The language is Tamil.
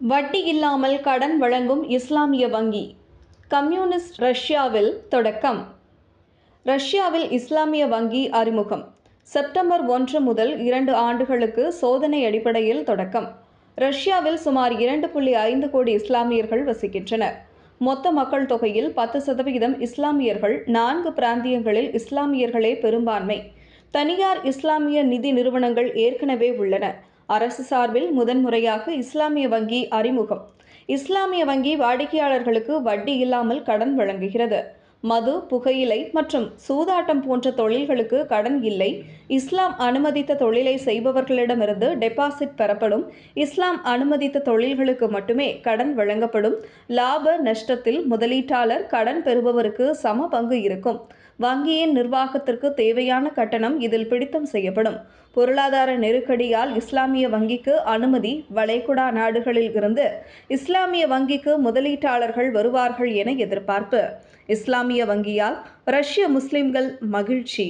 வட்டி இல்லாமல் கடன் வழங்கும் இஸ்லாமிய வங்கி கம்யூனிஸ்ட் ரஷ்யாவில் தொடக்கம். ரஷ்யாவில் இஸ்லாமிய வங்கி அறிமுகம். செப்டம்பர் ஒன்று முதல் இரண்டு ஆண்டுகளுக்கு சோதனை அடிப்படையில் தொடக்கம். ரஷ்யாவில் சுமார் இரண்டு புள்ளி ஐந்து கோடி இஸ்லாமியர்கள் வசிக்கின்றனர். மொத்த மக்கள் தொகையில் பத்து சதவிகிதம் இஸ்லாமியர்கள் நான்கு பிராந்தியங்களில் இஸ்லாமியர்களே பெரும்பான்மை. தனியார் இஸ்லாமிய நிதி நிறுவனங்கள் ஏற்கனவே உள்ளன. அரசு சார்பில் முதன்முறையாக இஸ்லாமிய வங்கி அறிமுகம். இஸ்லாமிய வங்கி வாடிக்கையாளர்களுக்கு வட்டி இல்லாமல் கடன் வழங்குகிறது. மது புகையிலை மற்றும் சூதாட்டம் போன்ற தொழில்களுக்கு கடன் இல்லை. இஸ்லாம் அனுமதித்த தொழிலை செய்பவர்களிடமிருந்து டெபாசிட் பெறப்படும். இஸ்லாம் அனுமதித்த தொழில்களுக்கு மட்டுமே கடன் வழங்கப்படும். லாப நஷ்டத்தில் முதலீட்டாளர் கடன் பெறுபவருக்கு சம பங்கு இருக்கும். வங்கியின் நிர்வாகத்திற்கு தேவையான கட்டணம் இதில் பிடித்தம் செய்யப்படும். பொருளாதார நெருக்கடியால் இஸ்லாமிய வங்கிக்கு அனுமதி வளைகுடா நாடுகளில் இருந்து இஸ்லாமிய வங்கிக்கு முதலீட்டாளர்கள் வருவார்கள் என எதிர்பார்ப்பு. இஸ்லாமிய வங்கியால் ரஷ்ய முஸ்லிம்கள் மகிழ்ச்சி.